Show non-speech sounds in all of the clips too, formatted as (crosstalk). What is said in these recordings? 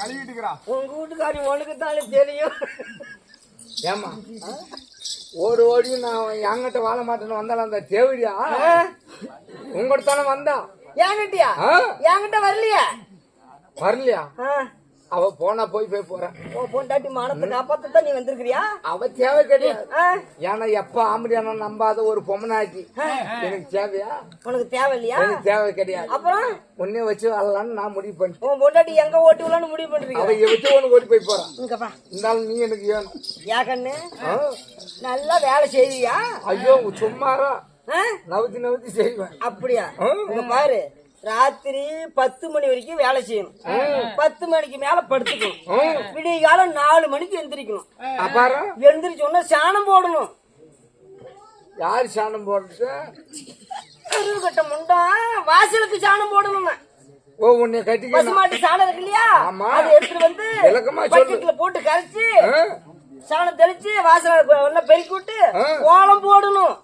கழுவிட்டுக்கிறா. உங்க வீட்டுக்காரி உனக்கு தானே தெரியும். ஏமா ஓடி ஓடி நான் என்கிட்ட வாழ மாட்டேன்னு வந்தாலும் அந்த தேவடியா? உங்கள்கிட்ட தானே வந்தா. என்கிட்டயா? ஆ? என்கிட்ட வரலையா? வரலையா? ஆ. அவ போனா போய் போய் போறேன் பொண்டாட்டி மானத்தை காப்பாத்தத்தான் நீ வந்திருக்கிறியா? அவ தேவை கிடையாது? ஏன்னா எப்ப ஆம்படியான நம்பாத ஒரு பொம்மனாக்கி. எனக்கு தேவையா? உனக்கு தேவையில்லையா? எனக்கு தேவை கிடையாது. அப்புறம்? உன்னைய வச்சு வரலான்னு நான் முடிவு பண்ணிட்டேன். உன் பொண்டாட்டி எங்க ஓட்டி முடிவு பண்றீங்க அவ வச்சு ஒண்ணு ஓடி போய் போறான் இங்கப்பா இருந்தாலும் நீ எனக்கு வேணும். கண்ணு? ஆ? நல்லா வேலை செய்வியா ஐயோ சும்மாரா? நவுத்தி நவுத்தி செய்வேன். அப்படியா? பாரு. ராத்திரி பத்து மணி வரைக்கும் வேலை செய்யணும். பத்து மணிக்கு மேல படுத்துக்கணும். விடிய காலம் நாலு மணிக்கு எந்திரிக்கணும். உடனே சாணம் போடணும். யாரு சாணம் போடுறது கட்ட முண்டா வாசலுக்கு சாணம் போடணும் ஓ உன்னை கட்டிக்கணும் பசுமாட்டு சாணம் இருக்கு இல்லையா. அதை எடுத்துட்டு வந்து விளக்கமா. பக்கெட்ல போட்டு கரைச்சு? சாணம் தெளிச்சு வாசல பெருக்கி விட்டு. கோலம் போடணும்.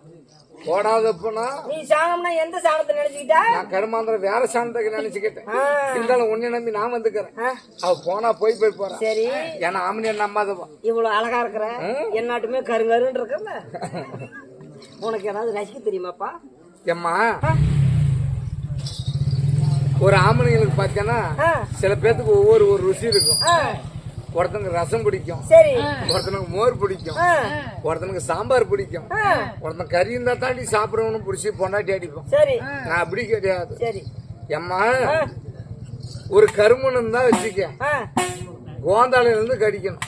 போடாதப்பனா நீ சாணம்னா எந்த சாணத்தை நினைச்சுக்கிட்டா? நான் கருமாந்திர வேற சாணத்துக்கு நினைச்சுக்கிட்டேன். இருந்தாலும் உன்னை நம்பி நான் வந்துக்கிறேன். அவ போனா போய் போய் போறான் சரி. ஏன்னா ஆமனிய நம்பாதவா. இவ்வளவு அழகா இருக்கிற. என்னாட்டுமே கருங்கருன்னு இருக்கல உனக்கு ஏதாவது ரசிக்க தெரியுமாப்பா? ஏம்மா ஒரு ஆம்பளைங்களுக்கு பார்த்தீங்கன்னா ஆ. சில பேத்துக்கு ஒவ்வொரு ஒரு ருசி இருக்கும். ஒருத்தனுக்கு ரசம் பிடிக்கும். சரி. ஒருத்தனுக்கு மோர் பிடிக்கும். ஒருத்தனுக்கு சாம்பார் பிடிக்கும். ஒருத்தன் கறி இருந்தா தாண்டி சாப்பிடணும்னு பிடிச்சி பொண்டாட்டி அடிப்போம். சரி. நான் அப்படி கிடையாது. ஆ, ஒரு கருமணம் இருந்தா வச்சுக்க. கோந்தாலையில இருந்து கடிக்கணும்.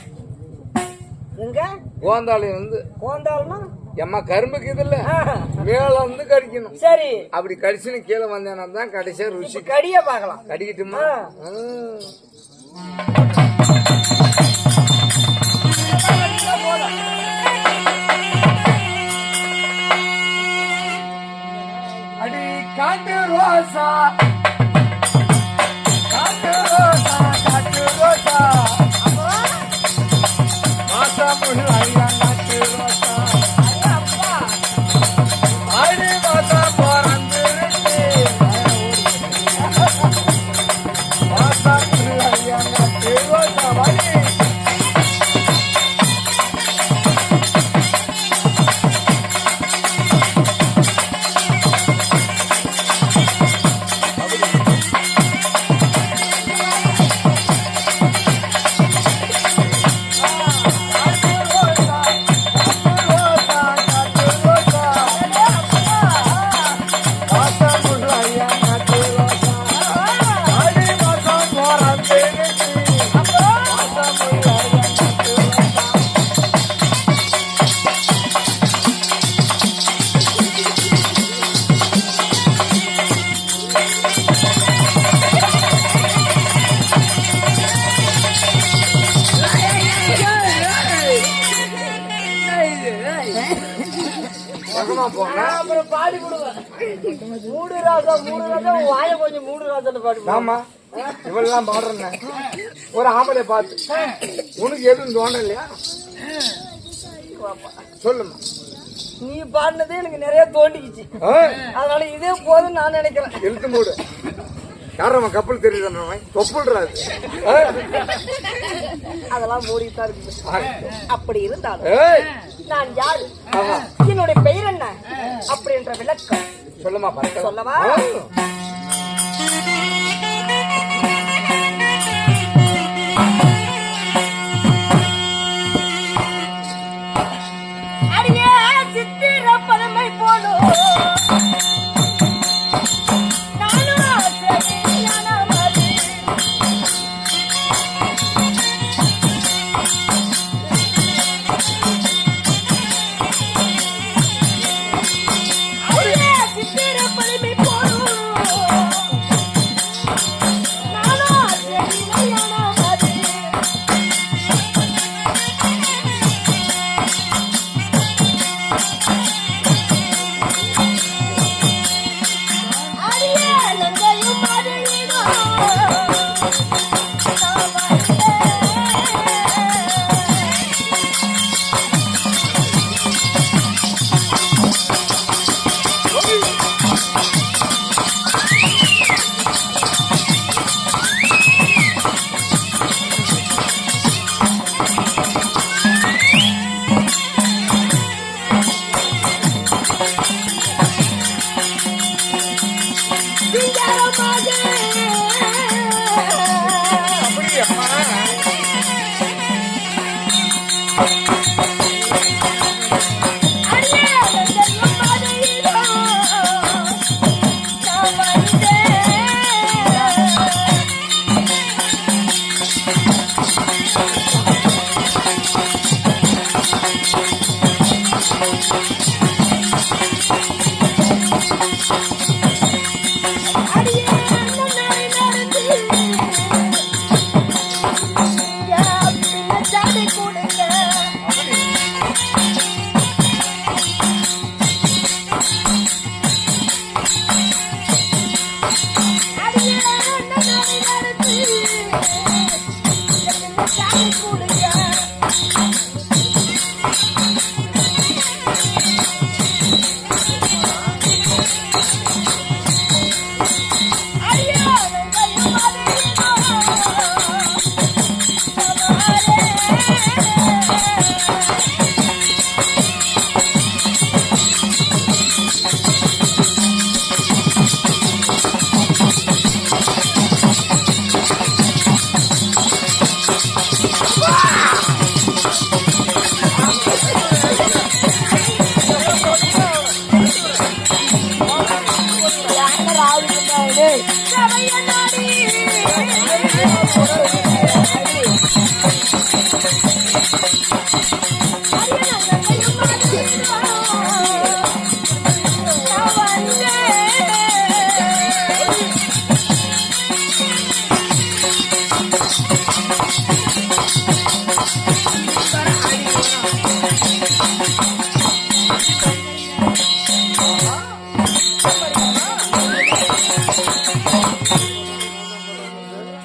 எங்க? கோந்தாலையில இருந்து கோந்தாள்னா எம்மா கரும்புக்கு இதுல ஆ, மேல இருந்து கடிக்கணும். சரி. அப்படி கடிச்சுன்னு கீழே வந்தேன்னா தான் கடைசியா ருசி கடிய பார்க்கலாம். கடிக்கட்டுமா? ரோசா ஆமா. இவெல்லாம் பாடுறேன் ஒரு ஆம்பளை பார்த்து. உனக்கு எதுவும் தோணலையா சொல்லுமா. நீ பாடினதே எனக்கு நிறைய தோண்டிக்குச்சு? அதனால இதே போதும் நான் நினைக்கிறேன். இழுத்து மூடு. யாரவன் கப்பல் தெரியுதுன்றவன் தொப்புள்றாது ஆ? அதெல்லாம் மூடித்தான் இருக்குது. அப்படி இருந்தாலும் நான் யாரு. என்னுடைய பெயர் என்ன? அப்படின்ற விளக்கம். சொல்லுமா சொல்லவா? சொல்லம்மா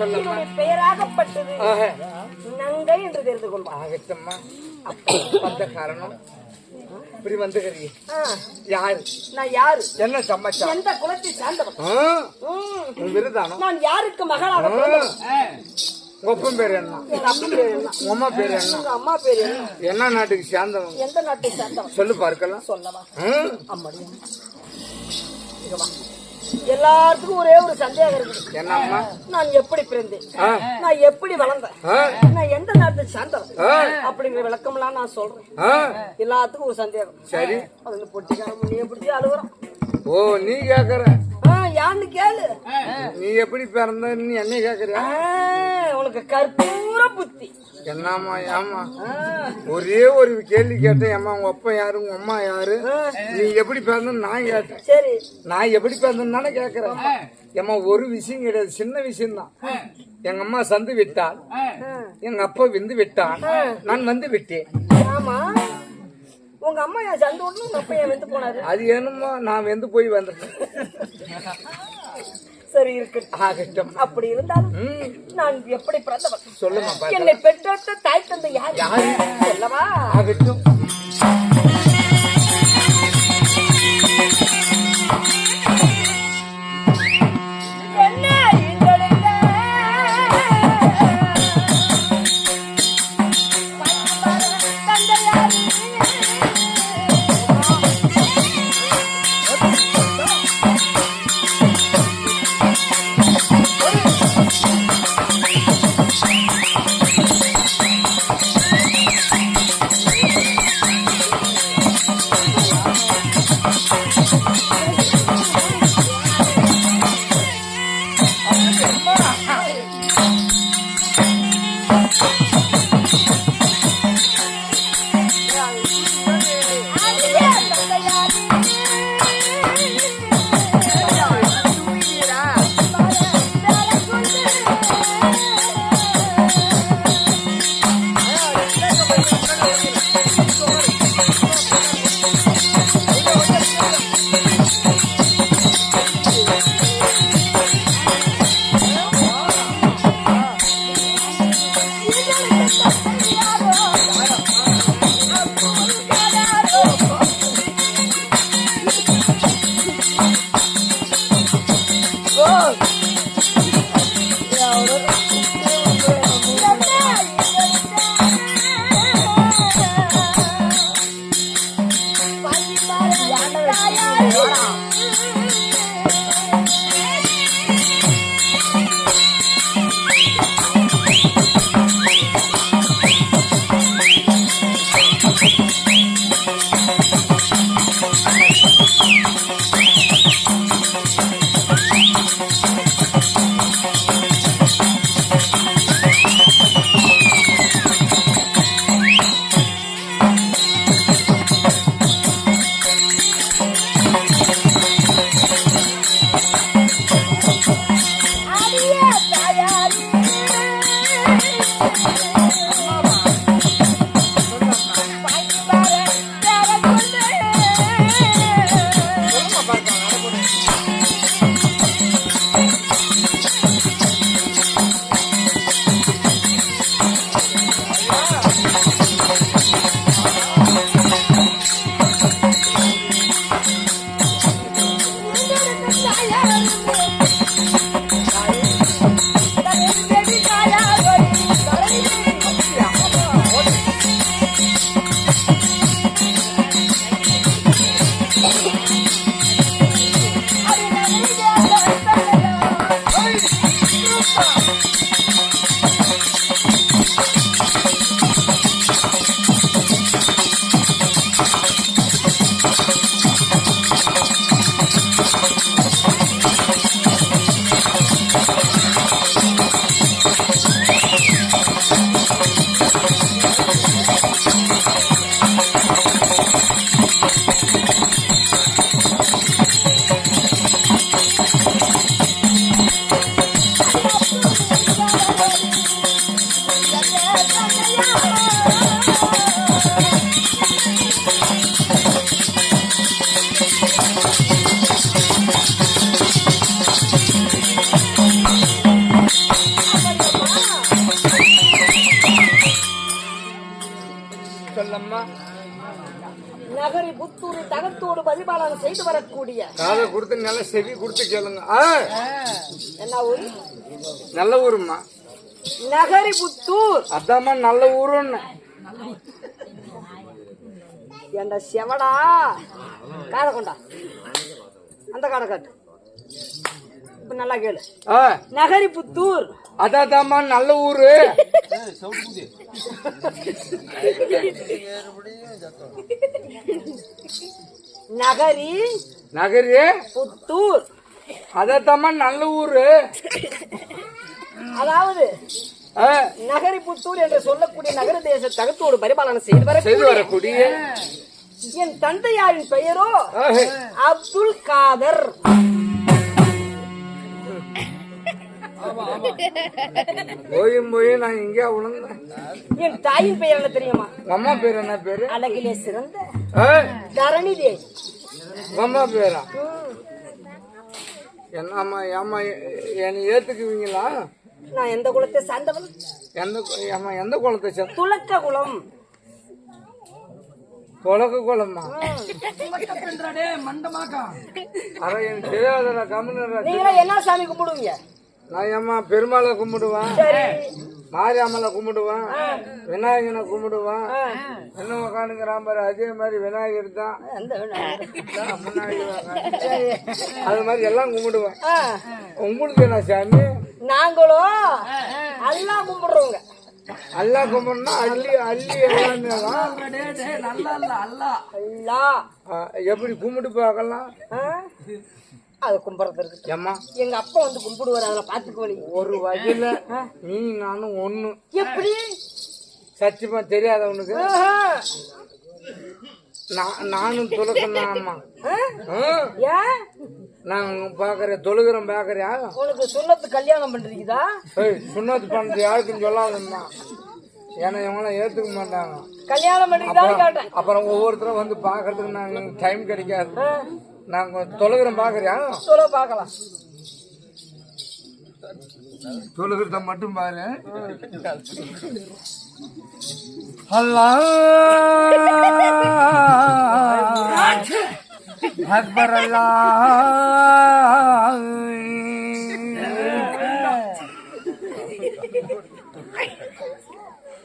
என்னுடைய பெயராகப்பட்டது. நங்கை என்று தெரிந்து கொள்வார் ஆகட்டம்மா வந்த காரணம்? இப்படி யாரு? நான் யாரு? என்ன சமைச்சா? எந்த குலத்தை சார்ந்தவன்? விருதானம். நான் யாருக்கு மகளாக அப்பன் பேர் என்ன? அப்பா பேர் என்ன? அம்மா பேர் என்ன? அம்மா என்ன? நாட்டுக்கு சேர்ந்தவங்க? எந்த நாட்டை சார்ந்தவன்? சொல்லு பார்க்கலாம். சொல்லவா? ம், அம்மாடியா இங்க வா. எல்லாத்துக்கும் ஒரே ஒரு சந்தேகம் இருக்குது. என்னம்மா? நான் எப்படி பிறந்தேன்? நான் எப்படி வளர்ந்தேன்? நான் எந்த நாட்டை சார்ந்தவன்? ஆ, அப்படிங்கிற விளக்கம்லாம் நான் சொல்றேன். எல்லாத்துக்கும் ஒரு சந்தேகம். சரி. அதுல பொட்டிக்கார முடிய பிடிச்சி அழுகுறான். ஓ நீ கேக்குற. யான்னு கேளு. நீ எப்படி பிறந்தன்னு என்ன கேக்குறியா உனக்கு கற்பூர புத்தி. என்னம்மா ஏம்மா? ஆ, ஒரே ஒரு கேள்வி கேட்டேன் ஏம்மா உங்க அப்பா யாரு உங்க அம்மா யாரு? நீ எப்படி பிறந்தன்னு நான் கேட்டேன். சரி. நான் எப்படி பிறந்தேன்னு தானே கேக்குறேன். ஏம்மா ஒரு விஷயம் கிடையாது சின்ன விஷயம் தான் எங்க அம்மா சந்து விட்டாள் எங்க அப்பா விந்து விட்டான் நான் வந்து விட்டேன். ஆமா. உங்க அம்மா என் சந்த ஒண்ணு உங்க அப்பா என் வந்து போனாரு? அது என்னமோ நான் வெந்து போய் வந்துட்டேன் சரி இருக்கட்டும். ஆகட்டும். அப்படி இருந்தாலும் நான் எப்படி பிறந்தவன்? சொல்லுமா என்னை பெற்றெடுத்த தாய் தந்தை யார்? யாரு? சொல்லவா? ஆகட்டும். செய்து வரக்கூடிய. காதை கொடுத்து நல்ல செவி கொடுத்து கேளுங்க. என்ன ஊர்? நல்ல ஊரும்மா. நகரி புத்தூர் அதாம்மா நல்ல ஊருன்னு. என்ற செவடா? காதை கொண்டா. அந்த காடை காட்டு. இப்ப நல்லா கேளு. நகரி புத்தூர் அதாதாம்மா நல்ல ஊரு. (laughs) நகரி நகரி புத்தூர். அதாதாம்மா நல்ல ஊரு அதாவது நகரி புத்தூர் என்று சொல்லக்கூடிய நகர தேச தகத்தோடு பரிபாலனம் செய்து வரக்கூடிய என் தந்தையாரின் பெயரோ அப்துல் காதர். போயும் போய் நான் எங்கேயா விழுந்தேன் என் தாயின் பெயர் என்ன தெரியுமா? அம்மா பேர் என்ன பேரு? அழகிலே சிறந்த ஆ, தரணி தேவி அம்மா பேரா என்னம்மா ஏம்மா என்னை ஏத்துக்குவீங்களா? நான் எந்த குலத்தை சார்ந்தவன்? எந்த ஏம்மா எந்த குளத்தை சேர்ந்த துலக்க குலம். குளக்கு குளம்மா அட எனக்கு தெரியாதடா நீங்களா என்ன சாமி கும்பிடுவீங்க? நான் ஏம்மா பெருமாளை கும்பிடுவேன். சரி. மாரியம்மனை கும்பிடுவேன். விநாயகனை கும்பிடுவேன். என்ன உட்காந்துக்கிறான் பாரு அதே மாதிரி விநாயகர் தான். அது மாதிரி எல்லாம் கும்பிடுவேன். உங்களுக்கு என்ன சாமி? நாங்களும் எல்லாம் கும்பிடுறோங்க எல்லாம் கும்பிடணும்னா அள்ளி அள்ளி எல்லாமே எப்படி கும்பிட்டு பார்க்கலாம்? அது கும்பிடுறதுக்கு ஏம்மா? எங்க அப்பா வந்து கும்பிடுவார் அதில் பார்த்துக்கோ நீ. ஒரு வகையில நீ நானும் ஒண்ணு. எப்படி? சத்தியமா தெரியாத உனக்கு நானும் ஏன் நான் பாக்குறேன் தொழுகிறேன் பாக்குறியா உனக்கு சுண்ணத்து கல்யாணம் பண்றீங்கதா சுண்ணத்து பண்றது யாருக்கும் சொல்லாதம்மா. ஏன்னா இவங்களாம் ஏத்துக்க மாட்டாங்க. கல்யாணம் கேட்டேன். அப்புறம் ஒவ்வொருத்தரும் வந்து பாக்குறதுக்கு நான் டைம் கிடைக்காது. ஆ, நாங்க தொழுகிறேன் பாக்குறியா சொல்ல பார்க்கலாம். தொழுகிறத மட்டும் பாரு. அல்லாஹ். அக்பர் அல்லாஹ்.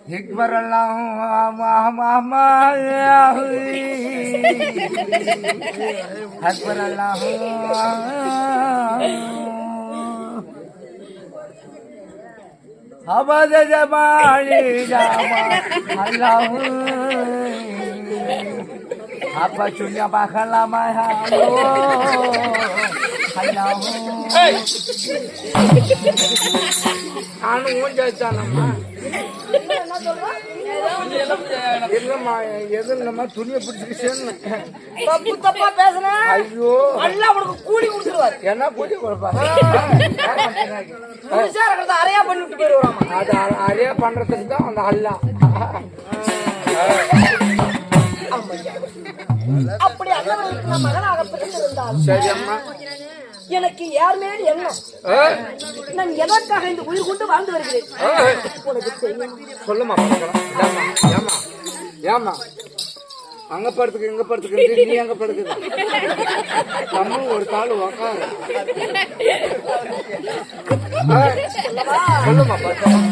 அக்பர் அல்லாஹ் அக்பர் அல்லாஹ் அபத ஜமாலி ஜாமா அல்லாஹ் apa dunia bakal lama halo அல்லாஹ் (laughs) நானும் ஊஞ்சாச்சானம்மா என்ன சொல்றேன் இல்லம்மா எது இல்லம்மா துணியை பிடிச்சிக்கிச்சேன்னு தப்பு தப்பா பேசுன ஐயோ நல்லா உனக்கு கூலி கொடுத்துருவாரு என்ன கூட்டி கொடுப்பாரு புதுசா இருக்கிறத அறையா பண்ணி விட்டு போயிருவாமா அது அ- பண்றதுக்கு தான் அந்த அல்லா அப்படி அண்ணவர்களுக்கு நான் மகனாக பிறந்திருந்தால் சரி அம்மா எனக்கு யார் மேல் என்ன? நான் எதற்காக இந்த உயிர் கொண்டு வாழ்ந்து வருகிறேன்? உனக்கு தெரியும். சொல்லுமா ஏமா ஏமா அங்க படுத்துக்கு இங்க படுத்துக்கு நீ அங்க படுக்குது நம்ம ஒரு கால் உக்காரு. சொல்லுமா பார்க்கலாம்.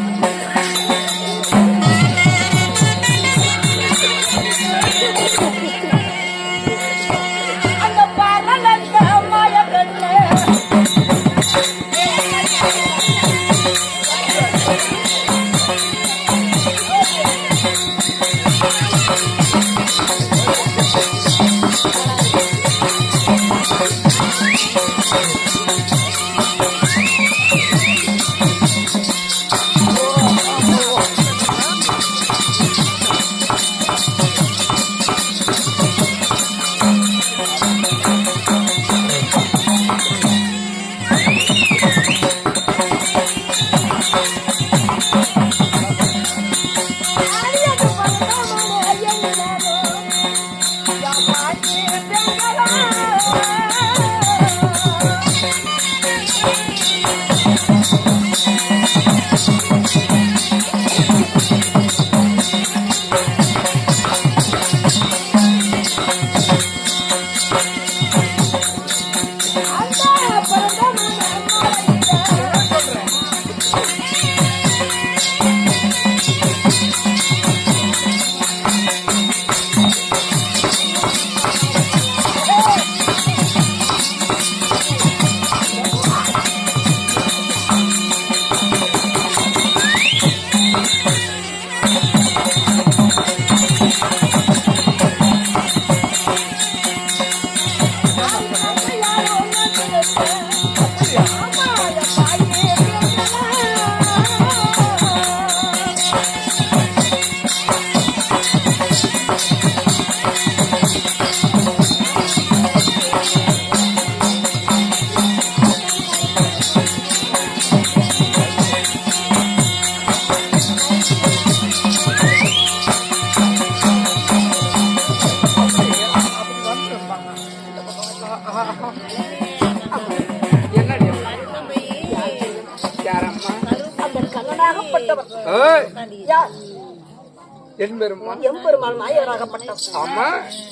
என் பெருமான் எம்பெருமான் நாயகராகப்பட்டவர் ஆமா.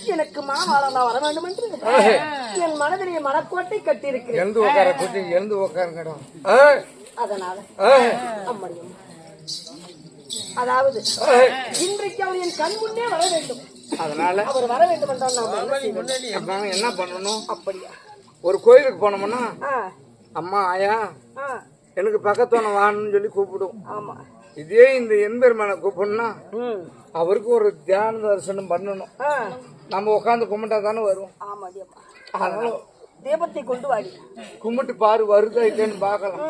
எனக்கு மாவாளனா வர வேண்டும் என்று என் மனதிலே மனக்கோட்டை கட்டியிருக்கிறேன். எழுந்து உட்கார குட்டி எழுந்து உட்காருங்கடா ஏய், அதனால அம்மடியும். அதாவது. இன்றைக்கு அவர் என் கண் முன்னே வர வேண்டும். அதனால? அவர் வர வேண்டும் என்றால் என்ன பண்ணணும்? அப்படியா? ஒரு கோயிலுக்கு போனோம்னா ஆ. அம்மா ஆயா ஆ. எனக்கு பக்கத்தோன வான்னு சொல்லி கூப்பிடும். ஆமா. இதே இந்த எம்பெருமானை கூப்பிடணும்னா அவருக்கு ஒரு தியான தரிசனம் பண்ணணும். நம்ம உட்காந்து கும்பிட்டா தானே தேவா. அதனால தீபத்தை கொண்டு வாடி. கும்பிட்டு பாரு வருதா இல்லைன்னு பார்க்கலாம்.